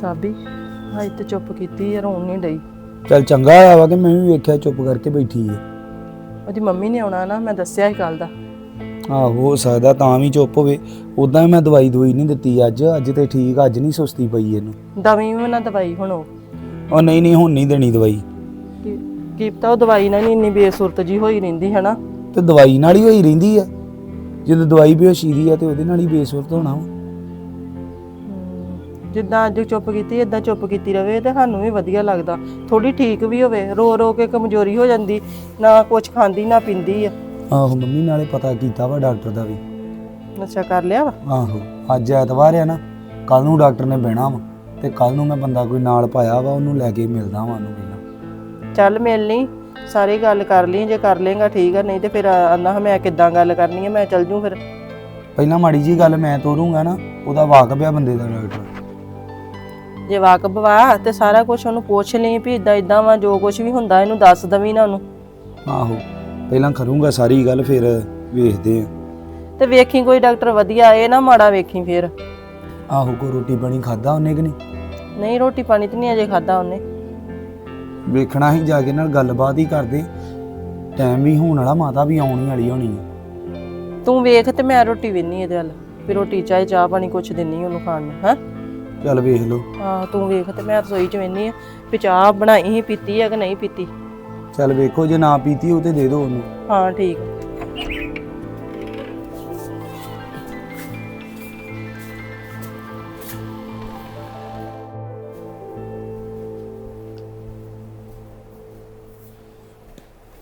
ਸਾਬੀ। ਅੱਜ ਤੇ ਚੁੱਪ ਕੀਤੀ ਆ ਰੋਣ ਨਹੀਂ ਡਈ। ਚੱਲ ਚੰਗਾ ਆ ਵਾ ਕਿ ਮੈਂ ਵੀ ਵੇਖਿਆ ਚੁੱਪ ਕਰਕੇ ਬੈਠੀ ਹੈ ਉਹਦੀ ਮੰਮੀ ਨੇ ਆਉਣਾ ਨਾ ਮੈਂ ਦੱਸਿਆ ਹੀ ਕੱਲ ਦਾ। ਆਹ ਹੋ ਸਕਦਾ ਤਾਂ ਵੀ ਚੁੱਪ ਹੋਵੇ। ਉਦਾਂ ਹੀ ਮੈਂ ਦਵਾਈ ਦਵਾਈ ਨਹੀਂ ਦਿੱਤੀ ਅੱਜ ਅੱਜ ਤੇ ਠੀਕ ਅੱਜ ਨਹੀਂ ਸੁਸਤੀ ਪਈ ਇਹਨੂੰ। ਦਵੀਂ ਵੀ ਨਾ ਦਵਾਈ ਹੁਣ ਉਹ। ਉਹ ਨਹੀਂ ਨਹੀਂ ਹੁਣ ਨਹੀਂ ਦੇਣੀ ਦਵਾਈ। ਕੀ ਕੀ ਪਤਾ ਉਹ ਦਵਾਈ ਨਾਲ ਨਹੀਂ ਇੰਨੀ ਬੇਸੁਰਤ ਜੀ ਹੋਈ ਰਹਿੰਦੀ ਹੈ ਨਾ ਤੇ ਦਵਾਈ ਨਾਲ ਹੀ ਹੋਈ ਰਹਿੰਦੀ ਆ। ਜਦੋਂ ਦਵਾਈ ਬੇਹੋਸ਼ੀ ਦੀ ਆ ਤੇ ਉਹਦੇ ਨਾਲ ਹੀ ਬੇਸੁਰਤ ਹੋਣਾ ਵਾ। ਜਿੱਦਾਂ ਅੱਜ ਚੁੱਪ ਕੀਤੀ ਇਦਾਂ ਚੁੱਪ ਕੀਤੀ ਰਵੇ ਤੇ ਸਾਨੂੰ ਵੀ ਵਧੀਆ ਲੱਗਦਾ। ਥੋੜੀ ਠੀਕ ਵੀ ਹੋਵੇ ਰੋ ਰੋ ਕੇ ਕਮਜ਼ੋਰੀ ਹੋ ਜਾਂਦੀ ਨਾ ਕੁਝ ਖਾਂਦੀ ਨਾ ਪਿੰਦੀ ਆ। ਆਹੋ ਮੰਮੀ ਨਾਲੇ ਪਤਾ ਕੀਤਾ ਵਾ ਡਾਕਟਰ ਦਾ ਵੀ। ਨਸ਼ਾ ਕਰ ਲਿਆ ਵਾ? ਆਹੋ ਅੱਜ ਐਤਵਾਰ ਆ ਨਾ ਕੱਲ ਨੂੰ ਡਾਕਟਰ ਨੇ ਬਹਿਣਾ ਵਾ ਤੇ ਕੱਲ ਨੂੰ ਮੈਂ ਬੰਦਾ ਕੋਈ ਨਾਲ ਪਾਇਆ ਵਾ ਉਹਨੂੰ ਲੈ ਕੇ ਮਿਲਦਾ ਵਾ ਉਹਨੂੰ ਪਹਿਲਾਂ ਚੱਲ ਮਿਲ ਲਈ ਸਾਰੀ ਗੱਲ ਕਰ ਲਈ ਜੇ ਕਰ ਲੇਗਾ ਠੀਕ ਆ ਨਹੀਂ ਤੇ ਫਿਰ ਆਨਾ ਮੈਂ ਕਿੱਦਾਂ ਗੱਲ ਕਰਨੀ ਹੈ ਮੈਂ ਚੱਲ ਜੂ ਫਿਰ। ਪਹਿਲਾਂ ਮਾੜੀ ਜੀ ਗੱਲ ਮੈਂ ਤੋਰੂੰਗਾ ਨਾ ਉਹਦਾ ਵਾਕਬ ਆ ਬੰਦੇ ਦਾ ਡਾਕਟਰ। ਜੇ ਵਾਕਬ ਵਾ ਤੇ ਸਾਰਾ ਕੁਝ ਉਹਨੂੰ ਪੁੱਛ ਲਈ ਵੀ ਇਦਾਂ ਇਦਾਂ ਵਾ ਜੋ ਕੁਝ ਵੀ ਹੁੰਦਾ ਇਹਨੂੰ ਦੱਸ ਦਵੀਂ ਨਾ ਉਹਨੂੰ। ਆਹੋ ਪਹਿਲਾਂ ਕਰੂੰਗਾ ਸਾਰੀ ਗੱਲ ਫਿਰ ਵੇਖਦੇ ਆ। ਤੇ ਵੇਖੀ ਕੋਈ ਡਾਕਟਰ ਵਧੀਆ ਇਹ ਨਾ ਮਾੜਾ ਵੇਖੀ ਫਿਰ। ਆਹੋ ਕੋ ਰੋਟੀ ਪਾਣੀ ਖਾਦਾ ਉਹਨੇ ਕਿ ਨਹੀਂ? ਨਹੀਂ ਰੋਟੀ ਪਾਣੀ ਤੇ ਨਹੀਂ ਅਜੇ ਖਾਦਾ ਉਹਨੇ। ਵੇਖਣਾ ਹੀ ਜਾ ਕੇ ਨਾਲ ਗੱਲਬਾਤ ਹੀ ਕਰਦੇ। ਟਾਈਮ ਵੀ ਹੋਣ ਵਾਲਾ ਮਾਤਾ ਵੀ ਆਉਣੀ ਵਾਲੀ ਹੋਣੀ ਹੈ ਤੂੰ ਵੇਖ ਤੇ ਮੈਂ ਰੋਟੀ ਵੇਨੀ ਇਹਦੇ ਵੱਲ। ਵੀ ਰੋਟੀ ਚਾਹੇ ਚਾਹ ਪਾਣੀ ਕੁਛ ਦਿੰਨੀ ਉਹਨੂੰ ਖਾਣ ਨੂੰ ਹੈ? ਚੱਲ ਵੇਖ ਲਓ। ਆਹ ਤੂੰ ਵੇਖ ਤੇ ਮੈਂ ਰਸੋਈ ਚ ਵੇਨੀ ਆ ਵੀ ਚਾਹ ਬਣਾਈ ਸੀ ਪੀਤੀ ਆ ਕਿ ਨਹੀਂ ਪੀਤੀ। ਚੱਲ ਵੇਖੋ ਜੇ ਨਾ ਪੀਤੀ ਉਹ ਤੇ ਦੇ ਦਿਓ ਉਹਨੂੰ। ਹਾਂ ਠੀਕ।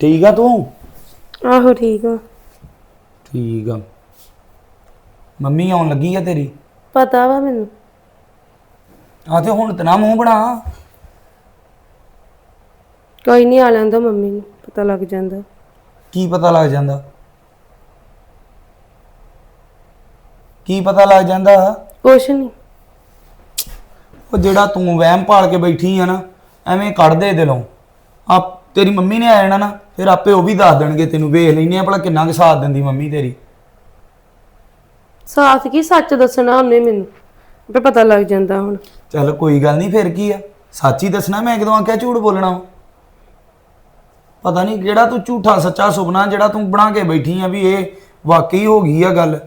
ਠੀਕ ਆ ਤੂੰ? ਆਹੋ ਠੀਕ ਆ। ਠੀਕ ਆ। ਮੰਮੀ ਆਉਣ ਲੱਗੀ ਆ ਤੇਰੀ? ਪਤਾ ਵਾ ਮੈਨੂੰ। ਆ ਤੇ ਹੁਣ ਤਨਾ ਮੂੰਹ ਬਣਾ। ਕੋਈ ਨਹੀਂ ਆ ਲੈਂਦਾ ਮੰਮੀ ਨੂੰ ਪਤਾ ਲੱਗ ਜਾਂਦਾ। ਕੀ ਪਤਾ ਲੱਗ ਜਾਂਦਾ? ਕੀ ਪਤਾ ਲੱਗ ਜਾਂਦਾ? ਕੁਛ ਨਹੀਂ। ਉਹ ਜਿਹੜਾ ਤੂੰ ਵਹਿਮ ਪਾਲ ਕੇ ਬੈਠੀ ਆ ਨਾ ਐਵੇਂ ਕੱਢ ਦੇ ਦਿਲੋਂ। ਆ ਤੇਰੀ ਮੰਮੀ ਨੇ ਆ ਜਾਣਾ ਨਾ ਫਿਰ ਆਪੇ ਉਹ ਵੀ ਦੱਸ ਦੇਣਗੇ ਤੈਨੂੰ ਵੇਖ ਲੈਨੇ ਆ ਭਲਾ ਕਿੰਨਾ ਕੁ ਸਾਥ ਦਿੰਦੀ ਮੰਮੀ ਤੇਰੀ। ਸਾਥ ਕੀ ਸੱਚ ਦੱਸਣਾ ਉਹਨੇ ਮੈਨੂੰ ਪਤਾ ਲੱਗ ਜਾਂਦਾ ਹੁਣ। ਚੱਲ ਕੋਈ ਗੱਲ ਨਹੀਂ ਫਿਰ ਕੀ ਆ? ਸੱਚ ਹੀ ਦੱਸਣਾ ਮੈਂ ਕਦੋਂ ਆਖਿਆ ਝੂਠ ਬੋਲਣਾ ਵਾ? ਪਤਾ ਨਹੀਂ ਜਿਹੜਾ ਤੂੰ ਝੂਠਾ ਸੱਚਾ ਸੁਪਨਾ ਜਿਹੜਾ ਤੂੰ ਬਣਾ ਕੇ ਬੈਠੀ ਆ ਵੀ ਇਹ ਵਾਕਈ ਹੋ ਗਈ ਆ ਗੱਲ।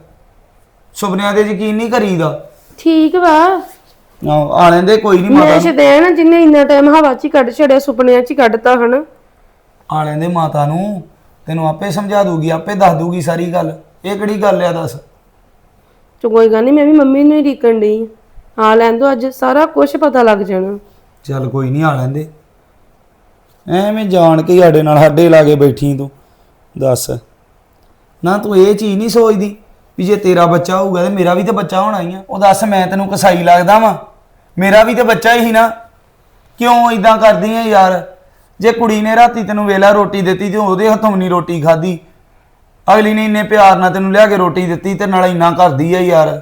ਸੁਪਨਿਆਂ ਤੇ ਯਕੀਨ ਨਹੀਂ ਕਰੀਦਾ। ਠੀਕ ਵਾ। ਆਹ, ਆ ਲੈਂਦੇ ਕੋਈ ਨਹੀਂ ਮੈਂ ਮਾਤਾ ਸ਼ਦੈਨ ਜਿੰਨੇ ਇੰਨਾ ਟਾਈਮ ਹਵਾ 'ਚ ਹੀ ਕੱਢ ਛੜਿਆ ਸੁਪਨਿਆਂ 'ਚ ਹੀ ਕੱਢਤਾ ਹਨ। ਆ ਲੈਂਦੇ ਮਾਤਾ ਨੂੰ ਤੈਨੂੰ ਆਪੇ ਸਮਝਾ ਦੂਗੀ ਆਪੇ ਦੱਸ ਦੂਗੀ ਸਾਰੀ ਗੱਲ। ਇਹ ਕਿਹੜੀ ਗੱਲ ਆ ਦੱਸ? ਚੋ ਕੋਈ ਗੱਲ ਨਹੀਂ ਮੈਂ ਵੀ ਮੰਮੀ ਨੂੰ ਹੀ ਢੀਕਣ ਡਈ ਆਂ। ਆ ਲੈਣ ਦੋ, ਅੱਜ ਸਾਰਾ ਕੁਝ ਪਤਾ ਲੱਗ ਜਾਣਾ। ਚੱਲ ਕੋਈ ਨਹੀਂ, ਆ ਲੈਂਦੇ। ਐਵੇਂ ਜਾਣ ਕੇ ਹੀ ਸਾਡੇ ਨਾਲ ਸਾਡੇ ਲਾਗੇ ਬੈਠੀ ਤੂੰ, ਦੱਸ। ਨਾ ਤੂੰ ਇਹ ਚੀਜ਼ ਨਹੀਂ ਸੋਚਦੀ ਵੀ ਜੇ ਤੇਰਾ ਬੱਚਾ ਹੋਊਗਾ ਤੇ ਮੇਰਾ ਵੀ ਤਾਂ ਬੱਚਾ ਹੋਣਾ ਹੀ ਆ। ਉਹ ਦੱਸ, ਮੈਂ ਤੈਨੂੰ ਕਸਾਈ ਲੱਗਦਾ ਵਾਂ। ਮੇਰਾ ਵੀ ਤੇ ਬੱਚਾ ਹੀ ਨਾ। ਕਿਉਂ ਇਦਾਂ ਕਰਦੀ ਆ ਯਾਰ? ਜੇ ਕੁੜੀ ਨੇ ਰਾਤੀ ਤੈਨੂੰ ਵੇਲਾ ਰੋਟੀ ਦਿੱਤੀ ਤੇ ਉਹਦੇ ਹੱਥੋਂ ਨਹੀਂ ਰੋਟੀ ਖਾਧੀ, ਅਗਲੀ ਨੇ ਇੰਨੇ ਪਿਆਰ ਨਾਲ ਤੈਨੂੰ ਲਿਆ ਕੇ ਰੋਟੀ ਦਿੱਤੀ ਤੇ ਨਾਲ ਇੰਨਾ ਕਰਦੀ ਆ ਯਾਰ।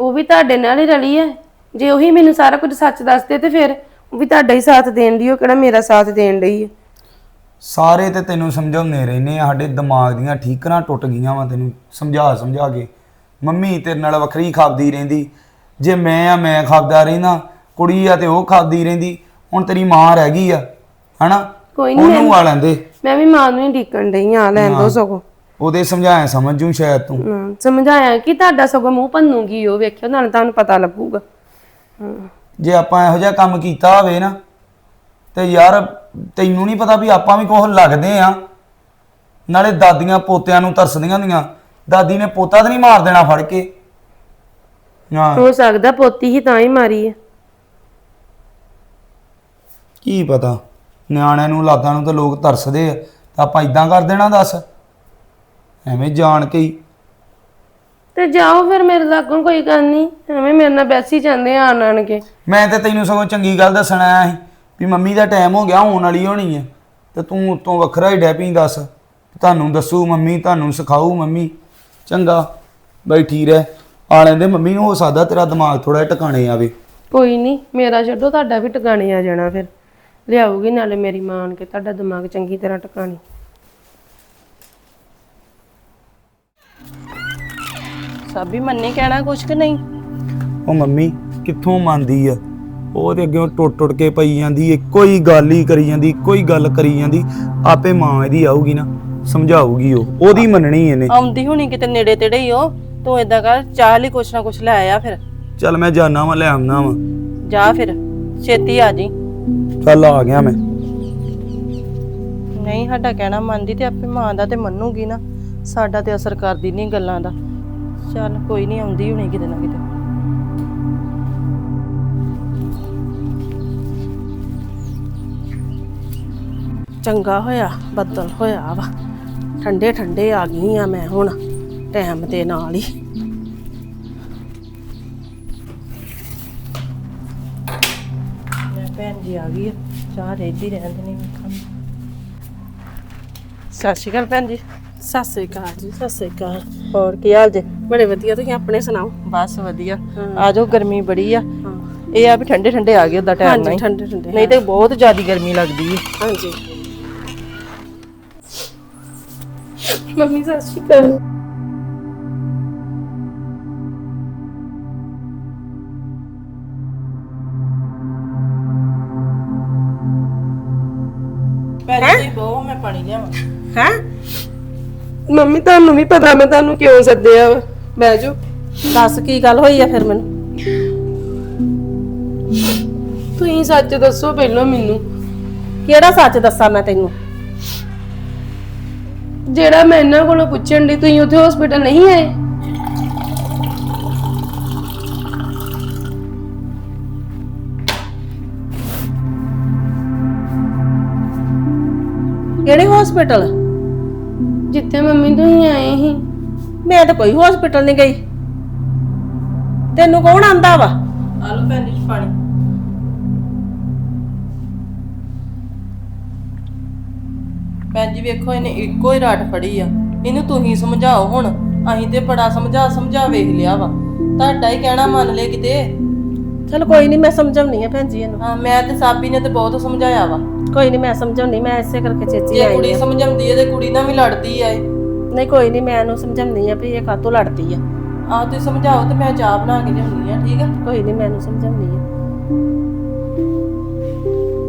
ਉਹ ਵੀ ਤੁਹਾਡੇ ਨਾਲ ਹੀ ਰਲੀ ਹੈ। ਜੇ ਉਹੀ ਮੈਨੂੰ ਸਾਰਾ ਕੁਝ ਸੱਚ ਦੱਸਦੇ ਤੇ ਫਿਰ ਉਹ ਵੀ ਤੁਹਾਡਾ ਹੀ ਸਾਥ ਦੇਣ ਦੀ ਉਹ ਕਿਹੜਾ ਮੇਰਾ ਸਾਥ ਦੇਣ ਡਈ ਹੈ? ਸਾਰੇ ਤੇ ਤੈਨੂੰ ਸਮਝਾਉਂਦੇ ਰਹਿੰਦੇ ਆ ਸਾਡੇ ਦਿਮਾਗ ਦੀਆਂ ਠੀਕਰਾਂ ਟੁੱਟ ਗਈਆਂ ਵਾ ਤੈਨੂੰ ਸਮਝਾ ਸਮਝਾ ਕੇ। ਮੰਮੀ ਤੇਰੇ ਨਾਲ ਵੱਖਰੀ ਖਾਬਦੀ ਰਹਿੰਦੀ ਜੇ ਮੈਂ ਆ ਮੈਂ ਖਾਬਦਾ ਰਹਿੰਦਾ ਕੁੜੀ ਆ ਤੇ ਉਹ ਖਾਬਦੀ ਰਹਿੰਦੀ ਹੁਣ ਤੇਰੀ ਮਾਂ ਰਹਿ ਗਈ ਆ ਹਨਾ? ਕੋਈ ਨੀ, ਉਹਨੂੰ ਆ ਲੈਂਦੇ। ਮੈਂ ਵੀ ਮਾਂ ਨੂੰ ਹੀ ਢੀਕਣ ਡਈ ਆ ਲੈਣ ਦੋ ਸਗੋਂ। ਉਹਦੇ ਸਮਝਾਇਆ ਸਮਝੂ ਸ਼ਾਇਦ ਤੂੰ? ਸਮਝਾਇਆ ਕਿ ਤੁਹਾਡਾ ਸਗੋਂ ਮੂੰਹ ਭੰਨੂਗੀ ਉਹ ਵੇਖਿਓ ਨਾਲ ਤੁਹਾਨੂੰ ਪਤਾ ਲੱਗੂਗਾ। ਜੇ ਆਪਾਂ ਇਹੋ ਜਿਹਾ ਕੰਮ ਕੀਤਾ ਹੋਵੇ ਨਾ ਤੇ ਯਾਰ ਤੈਨੂੰ ਨਹੀਂ ਪਤਾ ਵੀ ਆਪਾਂ ਵੀ ਕੋਹ ਲੱਗਦੇ ਆ ਨਾਲੇ ਦਾਦੀਆਂ ਪੋਤਿਆਂ ਨੂੰ ਤਰਸਦੀਆਂ ਹੁੰਦੀਆਂ। ਦਾਦੀ ਨੇ ਪੋਤਾ ਤਾਂ ਨਹੀਂ ਮਾਰ ਦੇਣਾ ਫੜ ਕੇ। ਹਾਂ। ਹੋ ਸਕਦਾ ਪੋਤੀ ਹੀ ਤਾਂ ਹੀ ਮਾਰੀ ਹੈ। ਕੀ ਪਤਾ? ਨਿਆਣਿਆਂ ਨੂੰ ਲਾਦਾਂ ਨੂੰ ਤਾਂ ਲੋਕ ਤਰਸਦੇ ਆ। ਤਾਂ ਆਪਾਂ ਇਦਾਂ ਕਰ ਦੇਣਾ ਦੱਸ। ਐਵੇਂ ਜਾਣ ਕੇ ਹੀ। ਤੇ ਜਾਓ ਫਿਰ ਮੇਰੇ ਲਾਗੋਂ ਕੋਈ ਗੱਲ ਨਹੀਂ ਐਵੇਂ ਮੇਰੇ ਨਾਲ ਬੈਸੀ ਜਾਂਦੇ ਆ ਆਣ ਆਣ ਕੇ। ਮੈਂ ਤੇ ਤੈਨੂੰ ਸਗੋਂ ਚੰਗੀ ਗੱਲ ਦੱਸਣ ਆਇਆ ਸੀ ਵੀ ਮੰਮੀ ਦਾ ਟਾਈਮ ਹੋ ਗਿਆ ਆਉਣ ਵਾਲੀ ਹੋਣੀ ਹੈ ਤੇ ਤੂੰ ਉਤੋਂ ਵੱਖਰਾ ਹੀ ਡੈਪੀ ਦੱਸ। ਤੁਹਾਨੂੰ ਦੱਸੂ ਮੰਮੀ ਤੁਹਾਨੂੰ ਸਿਖਾਊ ਮੰਮੀ। ਚੰਗਾ ਬੈਠੀ ਰਹਿ। ਆ ਲੈਂਦੇ ਮੰਮੀ ਨੂੰ ਹੋ ਸਕਦਾ ਤੇਰਾ ਦਿਮਾਗ ਥੋੜਾ ਟਿਕਾਣੇ ਆਵੇ। ਕੋਈ ਨਹੀਂ ਮੇਰਾ ਛੱਡੋ ਤੁਹਾਡਾ ਵੀ ਟਿਕਾਣੇ ਆ ਜਾਣਾ ਫਿਰ। ਲਿਆਊਗੀ ਨਾਲੇ ਮੇਰੀ ਮਾਂ ਆਣ ਕੇ ਤੁਹਾਡਾ ਦਿਮਾਗ ਚੰਗੀ ਤਰ੍ਹਾਂ ਟਿਕਾਣੀ। ਸਾਬੀ ਮੰਨੇ ਕਹਿਣਾ ਕੁਛ ਕਿ ਨਹੀਂ? ਉਹ ਮੰਮੀ ਕਿੱਥੋਂ ਮੰਨਦੀ ਆ? ਉਹ ਤੇ ਅੱਗੇ ਟੁੱਟ ਟੁੱਟ ਕੇ ਪਈ ਜਾਂਦੀ ਇੱਕੋ ਹੀ ਗੱਲ ਹੀ ਕਰੀ ਜਾਂਦੀ ਇੱਕੋ ਹੀ ਗੱਲ ਕਰੀ ਜਾਂਦੀ। ਆਪੇ ਮਾਂ ਇਹਦੀ ਆਊਗੀ ਨਾ ਸਮਝਾਊਗੀ ਉਹ। ਉਹਦੀ ਮੰਨਣੀ ਇਹਨੇ। ਆਉਂਦੀ ਹੁਣੀ ਕਿਤੇ ਨੇੜੇ ਤੇੜੇ ਹੀ ਹੋ ਤੂੰ ਏਦਾਂ ਕਰ ਚਾਹ ਲਈ ਕੁਛ ਨਾ ਕੁਛ ਲੈ ਆ ਫਿਰ। ਚੱਲ ਮੈਂ ਜਾਣਾ ਵਾਂ ਲੈ ਆਉਣਾ ਵਾਂ। ਜਾ ਫਿਰ ਛੇਤੀ ਆ ਜੀ। ਚੱਲ ਆ ਗਿਆ ਮੈਂ। ਨਹੀਂ ਸਾਡਾ ਕਹਿਣਾ ਮੰਨਦੀ ਤੇ ਆਪੇ ਮਾਂ ਦਾ ਤੇ ਮੰਨੂਗੀ ਨਾ। ਸਾਡਾ ਤੇ ਅਸਰ ਕਰਦੀ ਨਹੀਂ ਗੱਲਾਂ ਦਾ। ਚੱਲ ਕੋਈ ਨਹੀਂ ਆਉਂਦੀ ਹੁਣੀ ਕਿਤੇ ਨਾ ਕਿਤੇ। ਚੰਗਾ ਹੋਇਆ ਬੱਦਲ ਹੋਇਆ ਵਾ। ਠੰਡੇ ਠੰਡੇ ਆ ਗਈ ਆ ਮੈਂ ਹੁਣ ਟਾਈਮ ਦੇ ਨਾਲ ਹੀ। ਮੈਂ ਭੈਣ ਜੀ ਆ ਗਈ ਆ ਚਾਹ ਰੇਦੀ ਰਹਿਣ ਦੇ ਨਹੀਂ ਵੇਖਾਂ ਸਤਿ ਸ਼੍ਰੀ ਅਕਾਲ ਭੈਣ ਜੀ। ਸਤਿ ਸ੍ਰੀ ਅਕਾਲ ਜੀ। ਸਤਿ ਸ੍ਰੀ ਅਕਾਲ। ਹੋਰ ਕੀ ਹਾਲ ਜੇ? ਬੜੇ ਵਧੀਆ ਤੁਸੀਂ ਆਪਣੇ ਸੁਣਾਓ? ਬਸ ਵਧੀਆ। ਆ ਜਾਓ ਗਰਮੀ ਬੜੀ ਆ। ਇਹ ਆ ਵੀ ਠੰਡੇ ਠੰਡੇ ਆ ਗਏ ਉਹਦਾ ਟਾਈਮ ਹਾਂਜੀ ਨਹੀਂ ਠੰਡੇ ਠੰਡੇ ਨਹੀਂ ਤੇ ਬਹੁਤ ਜ਼ਿਆਦਾ ਗਰਮੀ ਲੱਗਦੀ ਹੈ ਹਾਂਜੀ। ਮੰਮੀ ਸਤਿ ਸ਼੍ਰੀ ਅਕਾਲ। ਭੈਣ ਜੀ ਬਹੁ ਮੈਂ ਪਾਣੀ ਲਿਆਵਾਂ। ਹੈ? ਮੰਮੀ ਤੁਹਾਨੂੰ ਵੀ ਪਤਾ ਮੈਂ ਤੁਹਾਨੂੰ ਕਿਉਂ ਸੱਦਿਆ ਵਾ? ਬਹਿ ਜਾਓ। ਦੱਸ ਕੀ ਗੱਲ ਹੋਈ ਆ ਫਿਰ ਮੈਨੂੰ? ਤੁਸੀਂ ਸੱਚ ਦੱਸੋ ਪਹਿਲਾਂ ਮੈਨੂੰ। ਕਿਹੜਾ ਸੱਚ ਦੱਸਾਂ ਮੈਂ ਤੈਨੂੰ? ਜਿਹੜਾ ਮੈਂ ਇਹਨਾਂ ਕੋਲੋਂ ਪੁੱਛਣ ਦੀ ਤੁਸੀਂ ਉੱਥੇ ਹਸਪੀਟਲ ਨਹੀਂ ਆਏ? ਕਿਹੜੇ ਹਸਪੀਟਲ ਜਿੱਥੇ ਮੰਮੀ ਤੁਸੀਂ ਆਏ ਸੀ। ਮੈਂ ਤਾਂ ਕੋਈ ਹਸਪੀਟਲ ਨਹੀਂ ਗਈ। ਤੈਨੂੰ ਕੌਣ ਆਂਦਾ ਵਾ? ਆ ਲਓ ਭੈਣ ਜੀ ਪਾਣੀ। ਭੈਣ ਜੀ ਵੇਖੋ ਇਹਨੇ ਇੱਕੋ ਹੀ ਰਾਟ ਫੜੀ ਆ। ਇਹਨੂੰ ਤੁਸੀਂ ਸਮਝਾਓ ਹੁਣ। ਅਸੀਂ ਤੇ ਬੜਾ ਸਮਝਾ ਸਮਝਾ ਵੇਖ ਲਿਆ ਵਾ। ਤੁਹਾਡਾ ਹੀ ਕਹਿਣਾ ਮੰਨ ਲੈ ਕਿਤੇ। ਚਲ ਕੋਈ ਨਹੀਂ ਮੈਂ ਸਮਝਾਉਣੀ ਆ ਭੈਣ ਜੀ ਇਹਨੂੰ। ਹਾਂ ਮੈਂ ਤੇ ਸਾਬੀ ਨੇ ਤੇ ਬਹੁਤ ਸਮਝਾਇਆ ਵਾ। ਕੋਈ ਨਹੀਂ ਮੈਂ ਸਮਝਾਉਣੀ ਮੈਂ ਇਸੇ ਕਰਕੇ ਚੇਚੀ ਜੇ ਆਈ ਕੁੜੀ ਸਮਝਾਉਂਦੀ ਏ ਤੇ ਕੁੜੀ ਨਾਲ ਵੀ ਲੜਦੀ ਆ ਇਹ। ਨਹੀਂ ਕੋਈ ਨਹੀਂ ਮੈਂ ਇਹਨੂੰ ਸਮਝਾਉਣੀ ਆ ਵੀ ਇਹ ਕਾਤੋਂ ਲੜਦੀ ਆ। ਆਹ ਤੁਸੀਂ ਸਮਝਾਓ ਤੇ ਮੈਂ ਚਾਹ ਬਣਾ ਕੇ ਲਿਆਉਣੀ ਆ ਠੀਕ ਆ? ਕੋਈ ਨਹੀਂ ਮੈਂ ਇਹਨੂੰ ਸਮਝਾਉਣੀ ਆ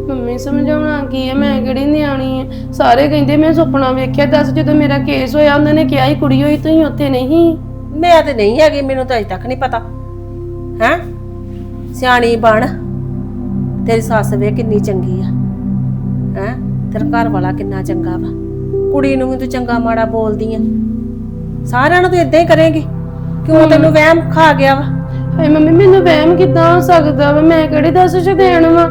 ਮੰਮੀ ਸਮਝਾਉਣਾ ਕੀ ਹੈ ਮੈਂ ਕਿਹੜੀ ਨਿਆਣੀ ਹੈ ਸਾਰੇ ਕਹਿੰਦੇ ਮੈਂ ਸੁਪਨਾ ਵੇਖਿਆ ਦੱਸ ਜਦੋਂ ਮੇਰਾ ਕੇਸ ਹੋਇਆ ਉਹਨਾਂ ਨੇ ਕਿਹਾ ਹੀ ਕੁੜੀ ਹੋਈ ਤੁਸੀਂ ਉੱਥੇ ਨਹੀਂ? ਮੈਂ ਤੇ ਨਹੀਂ ਹੈਗੀ ਮੈਨੂੰ ਤਾਂ ਅਜੇ ਤੱਕ ਨਹੀਂ ਪਤਾ। ਹੈ? ਸਿਆਣੀ ਬਣ। ਤੇਰੀ ਸੱਸ ਵੇ ਕਿੰਨੀ ਚੰਗੀ ਆ। ਹੈ? ਤੇਰਾ ਘਰ ਵਾਲਾ ਕਿੰਨਾ ਚੰਗਾ ਵਾ। ਕੁੜੀ ਨੂੰ ਵੀ ਤੂੰ ਚੰਗਾ ਮਾੜਾ ਬੋਲਦੀ ਆ। ਸਾਰਿਆਂ ਨੂੰ ਤੂੰ ਇਦਾਂ ਹੀ ਕਰੇਂਗੀ। ਕਿਉਂ ਤੈਨੂੰ ਵਹਿਮ ਖਾ ਗਿਆ ਵਾ? ਹਾਏ ਮੰਮੀ ਮੈਨੂੰ ਵਹਿਮ ਕਿੱਦਾਂ ਹੋ ਸਕਦਾ ਵਾ? ਮੈਂ ਕਿਹੜੀ ਦੱਸ ਸ਼ਦੈਣ ਵਾ?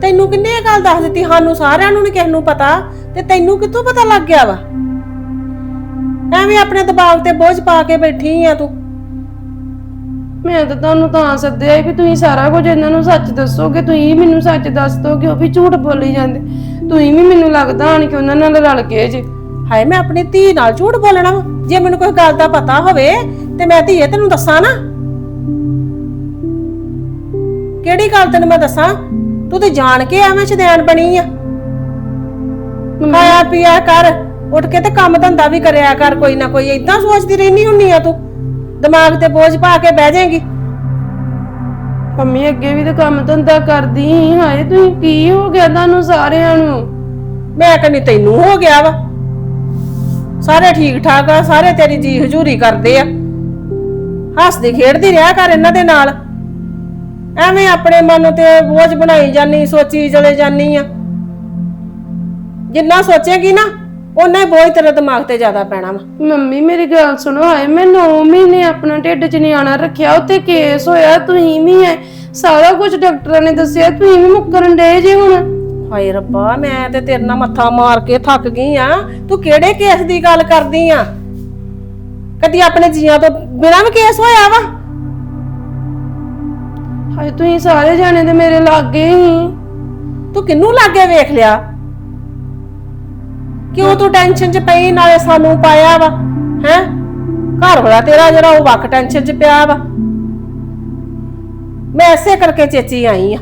ਤੈਨੂੰ ਕਿੰਨੇ ਇਹ ਗੱਲ ਦੱਸ ਦਿੱਤੀ? ਸਾਨੂੰ ਸਾਰਿਆਂ ਨੂੰ ਨਹੀਂ ਕਿਸੇ ਨੂੰ ਪਤਾ। ਤੇ ਤੈਨੂੰ ਕਿੱਥੋਂ ਪਤਾ ਲੱਗ ਗਿਆ ਵਾ? ਐਵੇਂ ਆਪਣੇ ਦਿਮਾਗ ਤੇ ਬੋਝ ਪਾ ਕੇ ਬੈਠੀ ਆ ਤੂੰ। ਮੈਂ ਤਾਂ ਤੁਹਾਨੂੰ ਤਾਂ ਸੱਦਿਆ ਸੀ ਵੀ ਤੁਸੀਂ ਸਾਰਾ ਕੁਝ ਇਹਨਾਂ ਨੂੰ ਸੱਚ ਦੱਸੋਗੇ। ਤੁਸੀਂ ਮੈਨੂੰ ਸੱਚ ਦੱਸ ਦੋਗੇ ਉਹ ਵੀ ਝੂਠ ਬੋਲੀ ਜਾਂਦੇ। ਤੁਸੀਂ ਵੀ ਮੈਨੂੰ ਲੱਗਦਾ ਆਣ ਕੇ ਉਹਨਾਂ ਨਾਲ ਰਲ ਗਏ ਜੇ। ਹਾਏ ਮੈਂ ਆਪਣੀ ਧੀ ਨਾਲ ਝੂਠ ਬੋਲਣਾ ਵਾ। ਜੇ ਮੈਨੂੰ ਕੋਈ ਗੱਲ ਦਾ ਪਤਾ ਹੋਵੇ ਤੇ ਮੈਂ ਧੀਏ ਤੈਨੂੰ ਦੱਸਾਂ ਨਾ। ਕਿਹੜੀ ਗੱਲ ਤੈਨੂੰ ਮੈਂ ਦੱਸਾਂ? ਤੂੰ ਤੇ ਜਾਣ ਕੇ ਐਵੇਂ ਸ਼ਦੈਣ ਬਣੀ ਆ। ਖਾਇਆ ਪੀਆ ਕਰ ਉੱਠ ਕੇ ਤੇ ਕੰਮ ਧੰਦਾ ਵੀ ਕਰਿਆ ਕਰ ਕੋਈ ਨਾ ਕੋਈ। ਇਦਾਂ ਸੋਚਦੀ ਰਹਿਨੀ ਹੁੰਨੀ ਆ ਤੂੰ। ਦਿਮਾਗ ਤੇ ਬੋਝ ਪਾ ਕੇ ਬਹਿ ਜਾਏਂਗੀ। ਮੰਮੀ ਅੱਗੇ ਵੀ ਤਾਂ ਕੰਮ ਧੰਦਾ ਕਰਦੀ ਸੀ। ਹਾਏ, ਤੁਸੀਂ ਕੀ ਹੋ ਗਿਆ ਤੁਹਾਨੂੰ ਸਾਰਿਆਂ ਨੂੰ? ਮੈਂ ਕਹਿੰਦੀ ਤੈਨੂੰ ਹੋ ਗਿਆ ਵਾ। ਸਾਰੇ ਠੀਕ ਠਾਕ ਆ, ਸਾਰੇ ਤੇਰੀ ਜੀ ਹਜ਼ੂਰੀ ਕਰਦੇ ਆ। ਹੱਸਦੀ, ਖੇਡਦੀ ਰਿਹਾ ਕਰ ਇਹਨਾਂ ਦੇ ਨਾਲ। ਐਵੇਂ ਆਪਣੇ ਮਨ ਤੇ ਬੋਝ ਬਣਾਈ ਜਾਨੀ, ਸੋਚੀ ਚਲੇ ਜਾਨੀ ਆ। ਜਿੰਨਾ ਸੋਚੇਗੀ ਨਾ ਉਹਨਾਂ ਹੀ ਬੋਝ ਤੇਰੇ ਦਿਮਾਗ ਤੇ ਜ਼ਿਆਦਾ ਪੈਣਾ ਵਾ। ਮੰਮੀ ਮੇਰੀ ਗੱਲ ਸੁਣੋ ਹਾਏ ਮੈਂ 9 ਮਹੀਨੇ ਆਪਣਾ ਢਿੱਡ 'ਚ ਨਿਆਣਾ ਰੱਖਿਆ ਉੱਤੇ ਕੇਸ ਹੋਇਆ ਤੁਸੀਂ ਵੀ ਹੈ ਸਾਰਾ ਕੁਝ ਡਾਕਟਰਾਂ ਨੇ ਦੱਸਿਆ ਤੁਸੀਂ ਵੀ ਮੁੱਕਰਨ ਡੇ ਜੇ ਹੁਣ। ਹਾਏ ਰੱਬਾ ਮੈਂ ਤੇ ਤੇਰੇ ਨਾਲ ਮੱਥਾ ਮਾਰ ਕੇ ਥੱਕ ਗਈ ਆ। ਤੂੰ ਕਿਹੜੇ ਕੇਸ ਦੀ ਗੱਲ ਕਰਦੀ ਆ? ਕਦੀ ਆਪਣੇ ਜੀਆਂ ਤੋਂ ਬਿਨਾਂ ਵੀ ਕੇਸ ਹੋਇਆ ਵਾ? ਹਾਏ ਤੁਸੀਂ ਸਾਰੇ ਜਾਣੇ ਤੇ ਮੇਰੇ ਲਾਗੇ ਹੀ ਤੂੰ ਕਿੰਨੂੰ ਲਾਗੇ ਵੇਖ ਲਿਆ? ਕਿਉਂ ਤੂੰ ਟੈਨਸ਼ਨ 'ਚ ਪਈ? ਨਾਲੇ ਸਾਨੂੰ ਪਾਇਆ ਵਾ ਹੈ? ਘਰ ਵਾਲਾ ਤੇਰਾ ਜਿਹੜਾ ਉਹ ਵੱਖ ਟੈਨਸ਼ਨ 'ਚ ਪਿਆ ਵਾ। ਮੈਂ ਐਸੇ ਕਰਕੇ ਚੇਚੀ ਆਈ ਆ।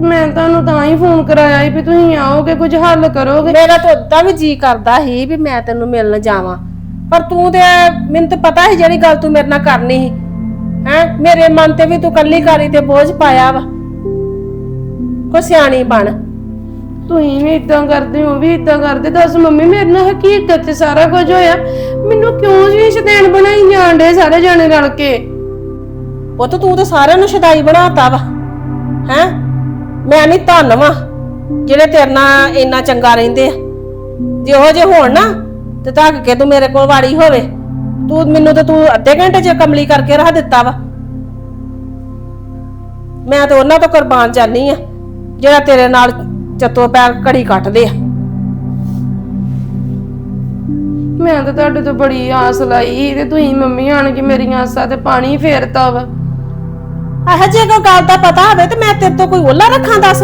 ਮੈਂ ਤੁਹਾਨੂੰ ਤਾਂ ਹੀ ਫੋਨ ਕਰਾਇਆ ਸੀ ਵੀ ਤੁਸੀਂ ਆਓਗੇ ਕੁਝ ਹੱਲ ਕਰੋਗੇ। ਮੇਰਾ ਤਾਂ ਉਦਾਂ ਵੀ ਜੀ ਕਰਦਾ ਸੀ ਵੀ ਮੈਂ ਤੈਨੂੰ ਮਿਲਣ ਜਾਵਾਂ। ਪਰ ਤੂੰ ਤੇ ਮੈਨੂੰ ਤਾਂ ਪਤਾ ਸੀ ਜਿਹੜੀ ਗੱਲ ਤੂੰ ਮੇਰੇ ਨਾਲ ਕਰਨੀ ਸੀ। ਹੈ? ਮੇਰੇ ਮਨ ਤੇ ਵੀ ਤੂੰ ਕੱਲੀ ਕਾਰੀ ਤੇ ਬੋਝ ਪਾਇਆ ਵਾ। ਕੋ ਸਿਆਣੀ ਬਣ। ਤੁਸੀਂ ਵੀ ਇਦਾਂ ਕਰਦੇ ਹੋ ਵੀ ਇਦਾਂ ਕਰਦੇ, ਦੱਸ ਮੰਮੀ, ਮੇਰੇ ਨਾਲ ਹਕੀਕਤ ਤੇ ਸਾਰਾ ਕੁਝ ਹੋਇਆ। ਮੈਨੂੰ ਕਿਉਂ ਜੀ ਸ਼ੈਤਾਨ ਬਣਾਈ ਜਾਂਦੇ ਸਾਰੇ ਜਾਣੇ ਰਲ ਕੇ? ਪੁੱਤ, ਤੂੰ ਤਾਂ ਸਾਰਿਆਂ ਨੂੰ ਸ਼ਦਾਈ ਬਣਾਤਾ ਵਾ, ਹੈ? ਮੈਂ ਨਹੀਂ ਧੰਨ ਵਾਂ, ਜਿਹੜੇ ਤੇਰੇ ਨਾਲ ਇੰਨਾ ਚੰਗਾ ਰਹਿੰਦੇ ਆ। ਜੇ ਉਹ ਜੇ ਹੋਣ ਨਾ, ਤੇ ਧੱਕ ਕੇ ਤੂੰ ਮੇਰੇ ਕੋਲ ਵਾੜੀ ਹੋਵੇ। ਤੂੰ, ਮੈਨੂੰ ਤੇ ਤੂੰ ਅੱਧੇ ਘੰਟੇ ਚ ਕਮਲੀ ਕਰਕੇ ਰੱਖ ਦਿੱਤਾ ਵਾ। ਮੈਂ ਤਾਂ ਉਹਨਾਂ ਤੋਂ ਕੁਰਬਾਨ ਜਾਨੀ ਆ, ਜਿਹੜਾ ਤੇਰੇ ਨਾਲ ਚੱਤੋ ਪੈਰ ਘੜੀ ਕੱਟਦੇ ਆ। ਮੈਂ ਤਾਂ ਤੁਹਾਡੇ ਤੋਂ ਬੜੀ ਆਸ ਲਾਈ ਤੇ ਤੁਸੀਂ ਮੰਮੀ ਆਣ ਕੇ ਮੇਰੀਆਂ ਆਸਾਂ ਤੇ ਪਾਣੀ ਫੇਰਤਾ ਵਾ। ਆਹ ਜੇ ਕੋਈ ਗੱਲ ਦਾ ਪਤਾ ਹੋਵੇ ਤੇ ਮੈਂ ਤੇਰੇ ਤੋਂ ਕੋਈ ਓਲਾ ਰੱਖਾਂ ਦੱਸ।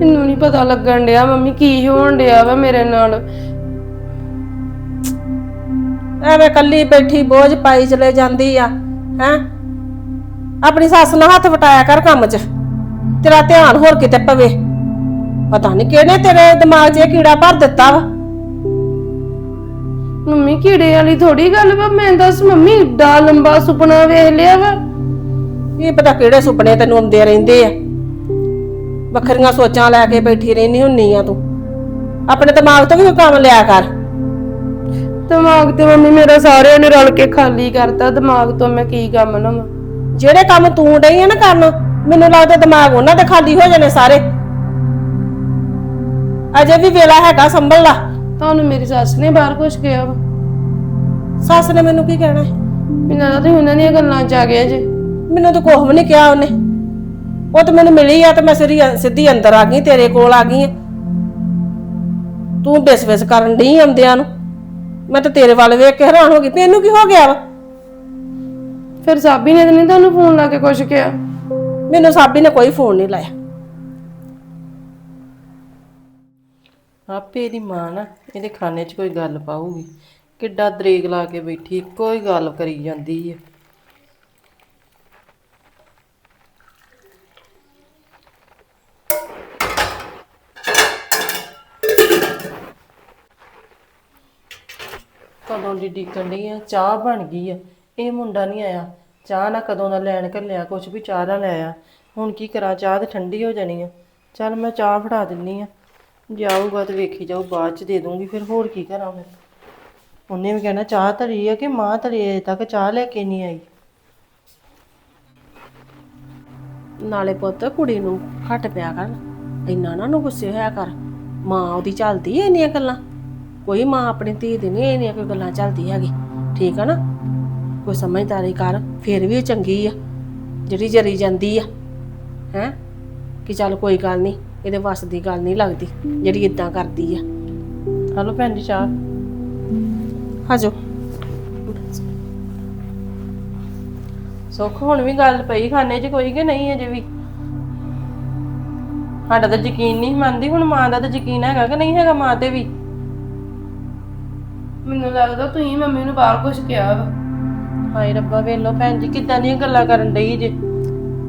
ਮੈਨੂੰ ਨਹੀਂ ਪਤਾ ਲੱਗਣ ਡਿਆ ਮੰਮੀ ਕੀ ਹੋਣ ਡਿਆ ਵਾ ਮੇਰੇ ਨਾਲ। ਐਵੇਂ ਕੱਲੀ ਬੈਠੀ ਬੋਝ ਪਾਈ ਚਲੇ ਜਾਂਦੀ ਆ ਹੈ? ਆਪਣੀ ਸੱਸ ਨਾਲ ਹੱਥ ਵਟਾਇਆ ਕਰ ਕੰਮ 'ਚ। ਤੇਰਾ ਧਿਆਨ ਹੋਰ ਕਿਤੇ ਪਵੇ। ਪਤਾ ਨਹੀਂ ਕਿਹਨੇ ਤੇਰੇ ਦਿਮਾਗ 'ਚ ਇਹ ਕੀੜਾ ਭਰ ਦਿੱਤਾ ਵਾ। ਮੰਮੀ ਕੀੜੇ ਵਾਲੀ ਥੋੜੀ ਗੱਲ ਵਾ ਮੈਂ ਦੱਸ ਮੰਮੀ ਏਡਾ ਲੰਬਾ ਸੁਪਨਾ ਵੇਖ ਲਿਆ ਵਾ। ਇਹ ਪਤਾ ਕਿਹੜੇ ਸੁਪਨੇ ਤੈਨੂੰ ਆਉਂਦੇ ਰਹਿੰਦੇ ਆ। ਵੱਖਰੀਆਂ ਸੋਚਾਂ ਲੈ ਕੇ ਬੈਠੀ ਰਹਿੰਦੀ ਹੁੰਨੀ ਆ ਤੂੰ। ਆਪਣੇ ਦਿਮਾਗ ਤੋਂ ਵੀ ਕੋਈ ਕੰਮ ਲਿਆ ਕਰ। ਦਿਮਾਗ ਤੇ ਮੰਮੀ ਮੇਰਾ ਸਾਰਿਆਂ ਨੇ ਰਲ ਕੇ ਖਾਲੀ ਕਰਤਾ। ਦਿਮਾਗ ਤੋਂ ਮੈਂ ਕੀ ਕੰਮ ਲਵਾਂ? ਜਿਹੜੇ ਕੰਮ ਤੂੰ ਡਈ ਆ ਨਾ ਕਰਨ ਮੈਨੂੰ ਲੱਗਦਾ ਦਿਮਾਗ ਉਹਨਾਂ ਦੇ ਖਾਲੀ ਹੋ ਜਾਣੇ ਸਾਰੇ। ਅਜੇ ਵੀ ਵੇਲਾ ਹੈਗਾ ਸੰਭਲ ਲਾ। ਤੁਹਾਨੂੰ ਮੇਰੀ ਸੱਸ ਨੇ ਬਾਹਰ ਕੁਛ ਕਿਹਾ ਵਾ। ਸੱਸ ਨੇ ਮੈਨੂੰ ਕੀ ਕਹਿਣਾ? ਹੈ? ਮੈਨੂੰ ਲੱਗਦਾ ਤੁਸੀਂ ਉਹਨਾਂ ਦੀਆਂ ਗੱਲਾਂ ਚ ਆ ਗਏ ਜੇ ਮੈਨੂੰ ਤਾਂ ਕੁਝ ਵੀ ਨਹੀਂ ਕਿਹਾ ਉਹਨੇ। ਉਹ ਤਾਂ ਮੈਨੂੰ ਮਿਲੀ ਆ ਤੇ ਮੈਂ ਸਿੱਧੀ ਸਿੱਧੀ ਅੰਦਰ ਆ ਗਈ ਤੇਰੇ ਕੋਲ ਆ ਗਈ ਆ। ਤੂੰ ਬਿਸ ਬਿਸ ਕਰਨ ਨਹੀਂ ਆਉਂਦਿਆਂ ਨੂੰ। ਮੈਂ ਤਾਂ ਤੇਰੇ ਵੱਲ ਵੇਖ ਕੇ ਹੈਰਾਨ ਹੋ ਗਈ ਵੀ ਇਹਨੂੰ ਕੀ ਹੋ ਗਿਆ ਵਾ? ਫਿਰ ਸਾਬੀ ਨੇ ਤਾਂ ਨਹੀਂ ਤੁਹਾਨੂੰ ਫੋਨ ਲਾ ਕੇ ਕੁਛ ਕਿਹਾ। ਮੈਨੂੰ ਸਾਬੀ ਨੇ ਕੋਈ ਫੋਨ ਨਹੀਂ ਲਾਇਆ। ਆਪੇ ਇਹਦੀ ਮਾਂ ਨਾ, ਇਹਦੇ ਖਾਨੇ 'ਚ ਕੋਈ ਗੱਲ ਪਾਊਗੀ। ਕਿੱਡਾ ਦਰੇਗ ਲਾ ਕੇ ਬੈਠੀ ਕੋਈ ਗੱਲ ਕਰੀ ਜਾਂਦੀ ਹੈ ਕਦੋਂ ਦੀ ਡੀਕਣ ਡਈ ਆ? ਚਾਹ ਬਣ ਗਈ ਆ। ਇਹ ਮੁੰਡਾ ਨਹੀਂ ਆਇਆ। ਚਾਹ ਨਾ ਕਦੋਂ ਦਾ ਲੈਣ ਘੱਲਿਆ, ਕੁਛ ਵੀ ਚਾਹ ਦਾ ਲੈ ਆ। ਹੁਣ ਕੀ ਕਰਾਂ, ਚਾਹ ਤੇ ਠੰਡੀ ਹੋ ਜਾਣੀ ਆ। ਚੱਲ ਮੈਂ ਚਾਹ ਫੜਾ ਦਿੰਨੀ ਆ। ਜਾਊਗਾ ਤੇ ਵੇਖੀ ਜਾਊ, ਬਾਅਦ ਚ ਦੇ ਦੂੰਗੀ ਫਿਰ, ਹੋਰ ਕੀ ਕਰਾਂ ਮੈਂ ਉਹਨੇ ਵੀ ਕਹਿਣਾ, ਚਾਹ ਧਰੀ ਆ ਕਿ ਮਾਂ ਧਰੀ ਅਜੇ ਤੱਕ ਚਾਹ ਲੈ ਕੇ ਨਹੀਂ ਆਈ। ਨਾਲੇ ਪੁੱਤ ਕੁੜੀ ਨੂੰ ਘੱਟ ਪਿਆ ਕਰ, ਇੰਨਾ ਨਾ ਨੂੰ ਗੁੱਸੇ ਹੋਇਆ ਕਰ। ਮਾਂ ਉਹਦੀ ਚੱਲਦੀ ਐ ਇੰਨੀਆਂ ਗੱਲਾਂ। ਕੋਈ ਮਾਂ ਆਪਣੀ ਧੀ ਦੀ ਨਹੀਂ, ਇੰਨੀਆਂ ਕੋਈ ਗੱਲਾਂ ਚੱਲਦੀ ਹੈਗੀ। ਠੀਕ ਆ ਨਾ? ਕੋਈ ਸਮਝਦਾਰੀ ਕਰ, ਫਿਰ ਵੀ ਇਹ ਚੰਗੀ ਆ, ਜਿਹੜੀ ਜਰੀ ਜਾਂਦੀ ਆ, ਹੈ? ਕਿ ਚੱਲ ਕੋਈ ਗੱਲ ਨਹੀਂ, ਇਹਦੇ ਵੱਸ ਦੀ ਗੱਲ ਨਹੀਂ ਲੱਗਦੀ, ਜਿਹੜੀ ਇਦਾਂ ਕਰਦੀ ਆ। ਹਲੋ ਭੈਣ ਜੀ ਚਾਹ। ਹਾਜੋ ਸੁੱਖ ਹੁਣ ਵੀ ਗੱਲ ਪਈ ਖਾਨੇ 'ਚ ਕੋਈ ਕਿ ਨਹੀਂ ਅਜੇ ਵੀ? ਸਾਡਾ ਤਾਂ ਯਕੀਨ ਨਹੀਂ ਮੰਨਦੀ, ਹੁਣ ਮਾਂ ਦਾ ਤਾਂ ਯਕੀਨ ਹੈਗਾ ਕਿ ਨਹੀਂ ਹੈਗਾ ਮਾਂ ਤੇ ਵੀ? ਮੈਨੂੰ ਲੱਗਦਾ ਤੁਸੀਂ ਮੰਮੀ ਨੂੰ ਬਾਹਰ ਕੁਛ ਕਿਹਾ ਵਾ। ਹਾਏ ਰੱਬਾ ਵੇਲੋ ਭੈਣ ਜੀ ਕਿੱਦਾਂ ਦੀਆਂ ਗੱਲਾਂ ਕਰਨ ਡਈ ਜੇ।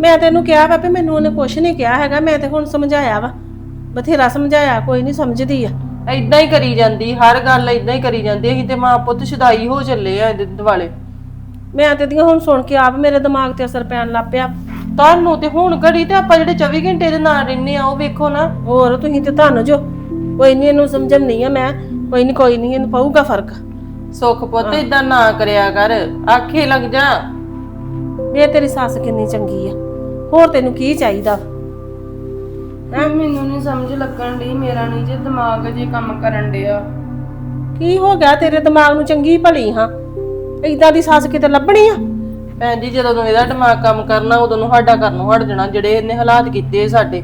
ਮੈਂ ਤੈਨੂੰ ਕਿਹਾ ਵਾ ਵੀ ਮੈਨੂੰ ਉਹਨੇ ਕੁਝ ਨਹੀਂ ਕਿਹਾ ਹੈਗਾ ਮੈਂ ਤੇ ਹੁਣ ਸਮਝਾਇਆ ਵਾ। ਬਥੇਰਾ ਸਮਝਾਇਆ ਕੋਈ ਨਹੀਂ ਸਮਝਦੀ ਆ। ਏਦਾਂ ਹੀ ਕਰੀ ਜਾਂਦੀ ਹਰ ਗੱਲ ਏਦਾਂ ਹੀ ਕਰੀ ਜਾਂਦੀ ਅਸੀਂ ਤੇ ਮਾਂ ਪੁੱਤ ਸ਼ੁਦਾਈ ਹੋ ਚੱਲੇ ਆ ਇਹਦੇ ਦੁਆਲੇ। ਮੈਂ ਤੇ ਦੀਆਂ ਹੁਣ ਸੁਣ ਕੇ ਆਪ ਮੇਰੇ ਦਿਮਾਗ ਤੇ ਅਸਰ ਪੈਣ ਲੱਗ ਪਿਆ। ਤੁਹਾਨੂੰ ਤੇ ਹੁਣ ਘੜੀ ਤੇ ਆਪਾਂ ਜਿਹੜੇ 24 ਘੰਟੇ ਦੇ ਨਾਲ ਰਹਿੰਦੇ ਆ ਉਹ ਵੇਖੋ ਨਾ। ਹੋਰ ਤੁਸੀਂ ਤੇ ਧੰਨ ਜੋ ਕੋਈ ਨਹੀਂ ਇਹਨੂੰ ਸਮਝਣੀ ਆ ਮੈਂ ਕੋਈ ਨਹੀਂ ਕੋਈ ਨਹੀਂ ਇਹਨੂੰ ਪਊਗਾ ਫ਼ਰਕ। ਸੁੱਖ ਪੁੱਤ ਏਦਾਂ ਨਾ ਕਰਿਆ ਕਰ ਆਖੇ ਲੱਗ ਜਾ। ਵੇ ਤੇਰੀ ਸੱਸ ਕਿੰਨੀ ਚੰਗੀ ਆ। ਹੋਰ ਤੈਨੂੰ ਕੀ ਚਾਹੀਦਾ? ਹੈਂ? ਮੈਨੂੰ ਨਹੀਂ ਸਮਝ ਲੱਗਣ ਡਈ ਮੇਰਾ ਨਹੀਂ ਜੇ ਦਿਮਾਗ ਜੇ ਕੰਮ ਕਰਨ ਡਿਆ। ਕੀ ਹੋ ਗਿਆ? ਤੇਰੇ ਦਿਮਾਗ ਨੂੰ ਚੰਗੀ ਭਲੀ ਹਾਂ। ਏਦਾਂ ਦੀ ਸੱਸ ਕਿਤੇ ਲੱਭਣੀ ਆ? ਭੈਣ ਜੀ ਜਦੋਂ ਤੋਂ ਇਹਦਾ ਦਿਮਾਗ ਕੰਮ ਕਰਨਾ ਉਦੋਂ ਨੂੰ ਸਾਡਾ ਕਰਨੋਂ ਹਟ ਜਾਣਾ ਜਿਹੜੇ ਇਹਨੇ ਹਾਲਾਤ ਕੀਤੇ ਸਾਡੇ।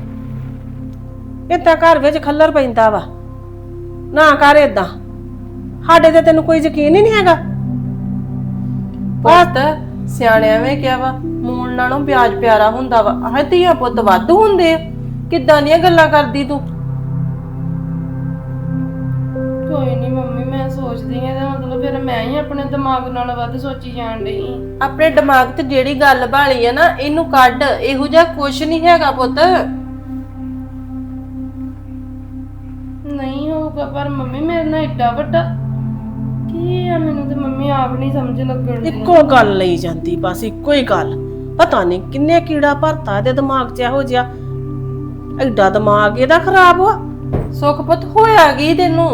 ਏਦਾਂ ਘਰ ਵਿੱਚ ਖੱਲਰ ਪੈਂਦਾ ਵਾ। ਨਾ ਕਰ ਏਦਾਂ। ਸਾਡੇ ਤੇ ਤੈਨੂੰ ਕੋਈ ਯਕੀਨ ਹੀ ਨਹੀਂ ਹੈਗਾ। ਪੁੱਤ ਸਿਆਣਿਆਂ ਵੇ ਕਿਹਾ ਵਾ? ਮੂਲ ਨਾਲੋਂ ਪਿਆਜ ਪਿਆਰਾ ਹੁੰਦਾ ਵਾ। ਆਹ ਧੀਆਂ ਪੁੱਤ ਵਾਧੂ ਹੁੰਦੇ ਆ। ਕਿੱਦਾਂ ਦੀਆਂ ਗੱਲਾਂ ਕਰਦੀ ਤੂੰ? ਕੋਈ ਨਹੀਂ ਮੰਮੀ ਮੈਂ ਸੋਚਦੀ ਆ ਇਹਦਾ ਮਤਲਬ ਫਿਰ ਮੈਂ ਹੀ ਆਪਣੇ ਦਿਮਾਗ ਨਾਲ ਵੱਧ ਸੋਚੀ ਜਾਣ ਡਈ ਆਪਣੇ ਦਿਮਾਗ 'ਚ ਜਿਹੜੀ ਗੱਲ ਭਾਲੀ ਹੈ ਨਾ ਇਹਨੂੰ ਕੱਢ। ਇਹੋ ਜਿਹਾ ਕੁਝ ਨਹੀਂ ਹੈਗਾ ਪੁੱਤ। ਨਹੀਂ ਹੋਊਗਾ ਪਰ ਮੰਮੀ ਮੇਰੇ ਨਾਲ ਏਡਾ ਵੱਡਾ ਕੀ ਆ ਮੈਨੂੰ ਤੇ ਮੰਮੀ ਆਪ ਨਹੀਂ ਸਮਝ ਲੱਗਣ ਦੀ। ਇੱਕੋ ਗੱਲ ਲਈ ਜਾਂਦੀ ਬਸ ਇੱਕੋ ਹੀ ਗੱਲ। ਪਤਾ ਨਹੀਂ ਕਿੰਨੇ ਕੀੜਾ ਭਰਤਾ ਇਹਦੇ ਦਿਮਾਗ 'ਚ ਇਹੋ ਜਿਹਾ। ਐਡਾ ਦਿਮਾਗ ਇਹਦਾ ਖਰਾਬ ਵਾ। ਸੁੱਖ ਪੁੱਤ ਹੋਇਆ ਕੀ ਤੈਨੂੰ?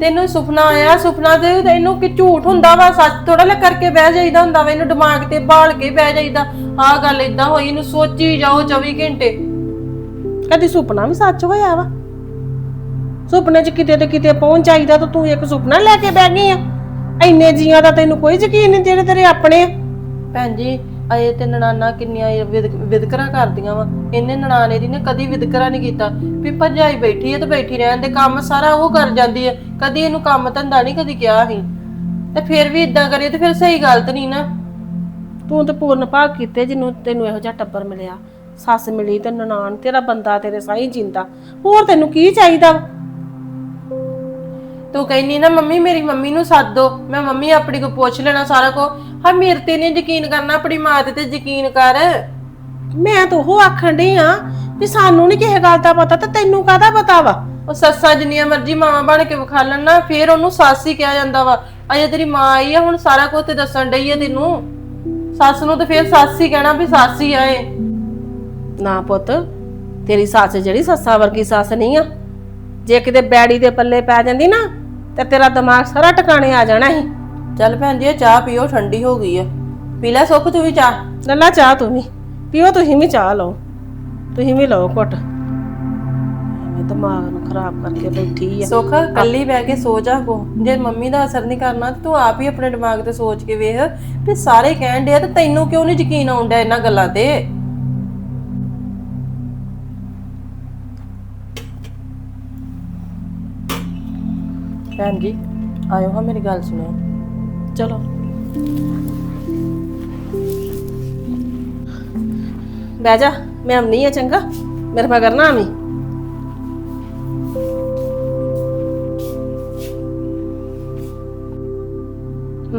ਤੈਨੂੰ ਸੁਪਨਾ ਆਇਆ ਸੁਪਨਾ ਤੇ ਇਹਨੂੰ ਕਿ ਝੂਠ ਹੁੰਦਾ ਵਾ ਸੱਚ ਥੋੜਾ ਲੈ ਕਰਕੇ ਬਹਿ ਜਾਈਦਾ ਹੁੰਦਾ ਵਾ ਇਹਨੂੰ ਦਿਮਾਗ ਤੇ ਬਾਲ ਕੇ ਬਹਿ ਜਾਈਦਾ। ਆਹ ਗੱਲ ਇਦਾਂ ਹੋਈ ਇਹਨੂੰ ਸੋਚੀ ਜਾਓ 24 ਘੰਟੇ। ਕਦੀ ਸੁਪਨਾ ਵੀ ਸੱਚ ਹੋਇਆ ਵਾ? ਸੁਪਨੇ 'ਚ ਕਿਤੇ ਤੇ ਕਿਤੇ ਪਹੁੰਚ ਜਾਈਦਾ ਤਾਂ ਤੂੰ ਇੱਕ ਸੁਪਨਾ ਲੈ ਕੇ ਬਹਿ ਗਈ ਆ। ਇੰਨੇ ਜੀਆਂ ਦਾ ਤੈਨੂੰ ਕੋਈ ਯਕੀਨ ਨਹੀਂ ਜਿਹੜੇ ਤੇਰੇ ਆਪਣੇ ਆ। ਭੈਣ ਜੀ ਅਜੇ ਤੇ ਨਨਾਨਾ ਕਿੰਨੀਆਂ ਇਹ ਵਿਦ- ਵਿਦਕਰਾ ਕਰਦੀਆਂ ਵਾ। ਇਹਨੇ ਨਨਾਣੇ ਦੀ ਨੇ ਕਦੀ ਵਿਦਕਰਾ ਨਹੀਂ ਕੀਤਾ। ਵੀ ਭਰਜਾਈ ਬੈਠੀ ਹੈ ਤੇ ਬੈਠੀ ਰਹਿਣ ਦੇ ਕੰਮ ਸਾਰਾ ਉਹ ਕਰ ਜਾਂਦੀ ਹੈ ਕਦੀ ਇਹਨੂੰ ਕੰਮ ਧੰਦਾ ਨਹੀਂ ਕਦੀ ਕਿਹਾ ਸੀ। ਤੇ ਫਿਰ ਵੀ ਇਦਾਂ ਕਰੀਏ ਤੇ ਫਿਰ ਸਹੀ ਗੱਲ ਤਾਂ ਨਹੀਂ ਨਾ। ਤੂੰ ਤੇ ਪੂਰਨ ਭਾਗ ਕੀਤੇ ਜਿਹਨੂੰ ਤੈਨੂੰ ਇਹੋ ਜਿਹਾ ਟੱਬਰ ਮਿਲਿਆ। ਸੱਸ ਮਿਲੀ ਤੇ ਨਨਾਣ ਤੇਰਾ ਬੰਦਾ ਤੇਰੇ ਸਾਈ ਜਿੰਦਾ। ਹੋਰ ਤੈਨੂੰ ਕੀ ਚਾਹੀਦਾ? ਵਾ? ਤੂੰ ਕਹਿੰਨੀ ਨਾ ਮੰਮੀ ਮੇਰੀ ਮੰਮੀ ਨੂੰ ਸੱਦ ਦੋ। ਮੈਂ ਮੰਮੀ ਆਪਣੀ ਕੋ ਪੁੱਛ ਲੈਣਾ ਸਾਰਾ ਕੋ ਹਾਂ ਮੇਰੇ ਤੇ ਨਹੀਂ ਯਕੀਨ ਕਰਨਾ ਆਪਣੀ ਮਾਂ ਤੇ ਤੇ ਯਕੀਨ ਕਰ। ਮੈਂ ਤਾਂ ਉਹ ਆਖਣ ਡਈ ਆ ਵੀ ਸਾਨੂੰ ਨਹੀਂ ਕਿਸੇ ਗੱਲ ਦਾ ਪਤਾ ਤੇ ਤੈਨੂੰ ਕਾਹਦਾ ਪਤਾ ਵਾ? ਉਹ ਸੱਸਾਂ ਜਿੰਨੀਆਂ ਮਰਜ਼ੀ ਮਾਵਾਂ ਬਣ ਕੇ ਵਿਖਾ ਲੈਣ ਨਾ ਫੇਰ ਉਹਨੂੰ ਸੱਸ ਹੀ ਕਿਹਾ ਜਾਂਦਾ ਵਾ। ਅਜੇ ਤੇਰੀ ਮਾਂ ਆਈ ਆ ਹੁਣ ਸਾਰਾ ਕੁਝ ਤੇ ਦੱਸਣ ਡਈ ਆ ਤੈਨੂੰ। ਸੱਸ ਨੂੰ ਤੇ ਫੇਰ ਸੱਸ ਹੀ ਕਹਿਣਾ ਵੀ ਸੱਸ ਹੀ ਆਏ। ਨਾ ਪੁੱਤ ਤੇਰੀ ਸੱਸ ਜਿਹੜੀ ਸੱਸਾ ਵਰਗੀ ਸੱਸ ਨਹੀਂ ਆ। ਜੇ ਕਿਤੇ ਬੈੜੀ ਦੇ ਪੱਲੇ ਪੈ ਜਾਂਦੀ ਨਾ ਤੇ ਤੇਰਾ ਦਿਮਾਗ ਸਾਰਾ ਟਿਕਾਣੇ ਆ ਜਾਣਾ ਸੀ। ਚੱਲ ਭੈਣ ਜੀ ਇਹ ਚਾਹ ਪੀਓ ਠੰਡੀ ਹੋ ਗਈ ਆ। ਪੀ ਲੈ ਸੁੱਖ ਤੂੰ ਵੀ ਚਾਹ? ਲੱਲਾ ਚਾਹ ਤੂੰ ਵੀ। ਪੀਓ ਤੁਸੀਂ ਵੀ ਚਾਹ ਲਓ। ਤੁਸੀਂ ਵੀ ਲਓ ਘੁੱਟ। ਮੈਂ ਦਿਮਾਗ ਨੂੰ ਖਰਾਬ ਕਰਕੇ ਬੈਠੀ ਆ। ਸੁੱਖ ਕੱਲੀ ਬਹਿ ਕੇ ਸੋ ਜਾ ਕੋ। ਜੇ ਮੰਮੀ ਦਾ ਅਸਰ ਨਹੀਂ ਕਰਨਾ ਤੇ ਤੂੰ ਆਪ ਹੀ ਆਪਣੇ ਦਿਮਾਗ ਤੇ ਸੋਚ ਕੇ ਵੇਖ ਵੀ ਸਾਰੇ ਕਹਿਣ ਡਿਆ ਤੇ ਤੈਨੂੰ ਕਿਉਂ ਨਹੀਂ ਯਕੀਨ ਆਉਂਦਾ ਇਹਨਾਂ ਗੱਲਾਂ ਤੇ? ਭੈਣ ਜੀ, ਆਇਓ ਹਾਂ ਮੇਰੀ ਗੱਲ ਸੁਣਿਓ। ਚਲੋ। ਬਹਿ ਜਾ, ਮੈਂ ਆਉਣੀ ਆ ਚੰਗਾ। ਮੇਰੇ ਮਗਰ ਨਾ ਆਵੀਂ।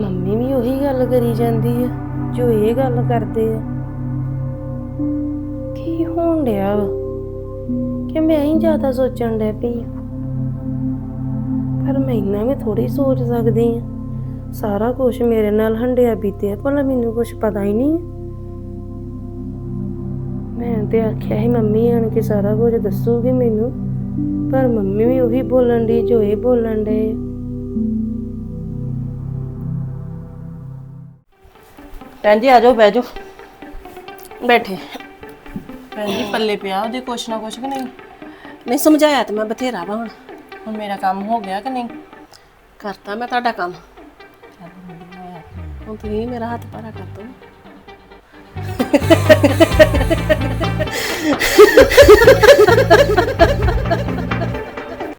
ਮੰਮੀ ਵੀ ਉਹੀ ਗੱਲ ਕਰੀ ਜਾਂਦੀ ਆ, ਜੋ ਇਹ ਗੱਲ ਕਰਦੇ ਆ। ਕੀ ਹੋਣ ਡਿਆ ਵਾ? ਕਿ ਮੈਂ ਹੀ ਜ਼ਿਆਦਾ ਸੋਚਣ ਡਿਆ ਪਈ ਆਂ। ਪਰ ਮੈਂ ਇੰਨਾ ਵੀ ਥੋੜੀ ਸੋਚ ਸਕਦੀ ਆ ਸਾਰਾ ਕੁਝ ਮੇਰੇ ਨਾਲ ਹੰਡਿਆ ਬੀਤਿਆ ਭਲਾ ਮੈਨੂੰ ਕੁਝ ਪਤਾ ਹੀ ਨਹੀਂ। ਮੈਂ ਤੇ ਆਖਿਆ ਸੀ ਮੰਮੀ ਆਣ ਕੇ ਸਾਰਾ ਕੁਝ ਦੱਸੂਗੀ ਮੈਨੂੰ। ਪਰ ਮੰਮੀ ਵੀ ਉਹੀ ਬੋਲਣ ਦੀ ਜੋ ਇਹ ਬੋਲਣ ਡੇ ਭੈਣ ਜੀ ਆਜੋ ਬਹਿ ਜਾਓ। ਬੈਠੇ। ਭੈਣ ਜੀ ਪੱਲੇ ਪਿਆ ਉਹਦੇ ਕੁਛ ਨਾ ਕੁਛ ਕਿ ਨਹੀਂ? ਨਹੀਂ ਸਮਝਾਇਆ ਤੇ ਮੈਂ ਬਥੇਰਾ ਵਾ ਹੁਣ। ਹੁਣ ਮੇਰਾ ਕੰਮ ਹੋ ਗਿਆ ਕਿ ਨਹੀਂ? ਕਰਤਾ ਮੈਂ ਤੁਹਾਡਾ ਕੰਮ। ਹੁਣ ਤੁਸੀਂ ਮੇਰਾ ਹੱਥ ਪਾਰਾ ਕਰ ਦੋ